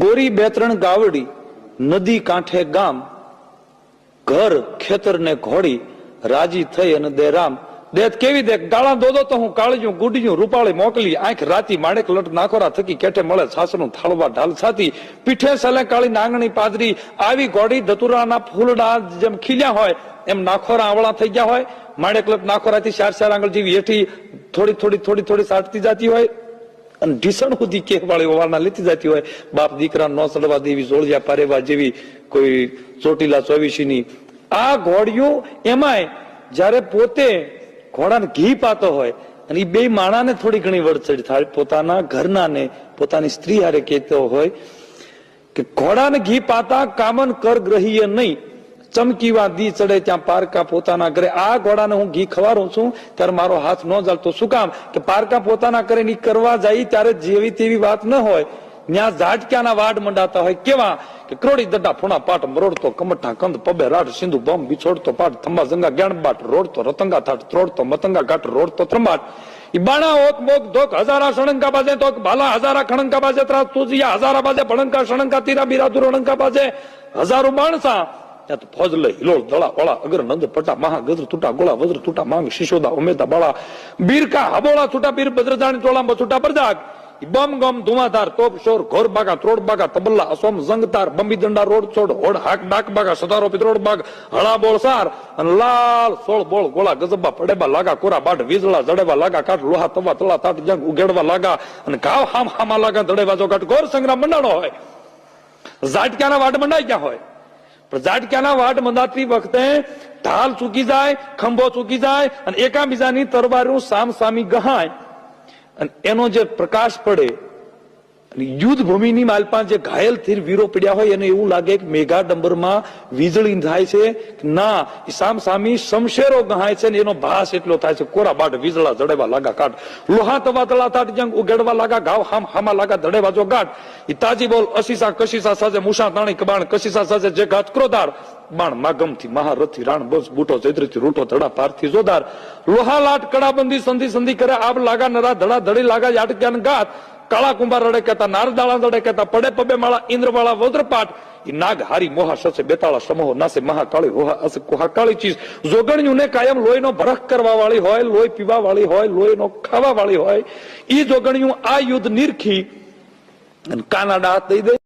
ગોરી બે ત્રણ ગાવડી, નદી કાંઠે ગામ, ઘર ખેતર ને ઘોડી, રાજી થઈ અને દે રામ. દેત કેવી દે ગાળા દોદો તો હું કાળજું, ગુડજું, રૂપાળી મોકલી, આંખ રાતી માણેક લટ નાખોરા થકી કેઠે મળે સાસનું થાળવા ઢાલ છાતી. પીઠે સલે કાળી નાંગણી પાદરી, આવી ગોડી ધતુરાના ફૂલડા જેમ ખીલ્યા હોય, એમ નાખોરા આવળા થઈ ગયા હોય. માણેક લટ નાખોરાથી ચાર ચાર આંગળ જેવી હેઠી થોડી થોડી થોડી થોડી સાટતી જતી હોય. અને ઢીસણ સુધી કેક વાળી વારના લેતી જતી હોય. બાપ દીકરા ન સડવા દેવી, જોળિયા પારેવા જેવી કોઈ ચોટીલા ચોવીસીની. આ ઘોડીઓ એમાંય જ્યારે પોતે ઘોડાને ઘી પાતો હોય, અને એ બે માણાને થોડી ઘણી વડચડ થાય, પોતાના ઘરના ને પોતાની સ્ત્રી હારે કહેતો હોય કે, ઘોડાને ઘી પાતા કામન કર ગ્રહીએ નહીં. ચમકીવા દી ચડે ત્યાં પારકા પોતાના ઘરે. આ ઘોડાને હું ઘી ખવારું છું, ત્યારે મારો હાથ ન ચાલતો શું કામ? કે પારકા પોતાના ઘરે ની કરવા જાય ત્યારે જેવી તેવી વાત ન હોય. ત્યાં ઝાટક્યાના વાડ મંડાતા હોય કેવા? કે ક્રોડી દડા ફૂણા પાટ મરોડતો, કમઠા કંદ, પબે રાટ સિંધુ બમ, બિછોડતો પાટ થંબા જંગા જ્ઞાન બાટ, રોડતો, રતંગા થાટ, ત્રોડતો, મતંગા ઘાટ, રોડતો, ત્રંબાટ. ઈ બાણા ઓક મોક ધોક, હજારા શણંકા બાજે તો ભાલા હજારા ખણંકા બાજે ત્રાસ તુજિયા, હજારા બાજે ભણંકા શણંકા તીરા બીરા દુરણંકા બાજે હજારો માણસા ત્યાં તો ફોજ લઈ હિલોળ દળા વળા અગર નંદ પટા મહા ગજર તૂટા ગોળા વજ્ર તૂટા માંગ શિશોદા ઉમેદા બાળા બીરકા હબોળા છૂટા બીર બદ્રજાણી ટોળા છૂટા બરજાક ઈ બમ ગમ ધુમાધાર તોપ શોર ઘોર બાગા ત્રોડ બાગા તબલ્લા અસોમ જંગતાર બંબી દંડા રોડ છોડ હોડ હાક ડાક બાગા સદારો પિત્રોડ બાગ હળા બોળ સાર અને લાલ સોળ બોળ ગોળા ગજબા પડેબા લાગા કોરા બાટ વીજળા જડેવા લાગા કાઠ લોહા તવા તળા તાટ જંગ ઉગેડવા લાગા અને ઘાવ હામ હામા લાગા દડેવા જો કાઠ ઘોર સંગ્રામ મંડાણો હોય ઝાટક્યાના વાટ મંદાતી વખતે ઢાલ ચૂકી જાય, ખંભો ચૂકી જાય અને એકાબીજાની તરવારું સામ સામી ગહાય. અને એનો જે પ્રકાશ પડે યુદ્ધ ભૂમિની માલપા જે ઘાયલ થઈને વીરો પડ્યા હોય એને એવું લાગે કે મેઘા ડંબરમાં વીજળી થાય છે ના સામ સામી શમશેરો ગહાય છે ને એનો ભાસ એટલો થાય છે. કોરા બાટ વીજળા જડેવા લાગા કાટ લોહા તવા તળા તાટ જંગ ઉગેડવા લાગા, ઘાવ હામ હામા લાગા, ધડેવા જો ગાટ એ તાજી બોલ, અસીસા કશીસા સાજે મુસા તાણી કબાણ, કશીસા સાજે જે ઘાત ક્રોધાર. બાણ માગમથી મહારથી રાણ બસ બૂટો ચૈત્રથી રૂટો ધડા પારથી જોદાર લોહા લાટ, કડાબંધી, સંધિ સંધિ કરે આબ લાગા, નરા, ધડા, ધડી લાગા યાટ જ્ઞાન ગાત. કાળા કુંભાર રડે કહેતા નારદાળા રડે કહેતા પડે પબે માળા ઇન્દ્રવાળા વજ્રપાટ એ નાગ હારી મોહા સસે બેતાળા સમૂહ નાસે, મહાકાળી હોહા અસ, કોહાકાળી ચીજ. જોગણ્યું ને કાયમ લોહીનો ભરખ કરવા વાળી હોય, લોહી પીવા વાળી હોય, લોહીનો ખાવા વાળી હોય. ઈ જોગણ્યું આ યુદ્ધ નિરખી અને કાના દાંત દઈ દે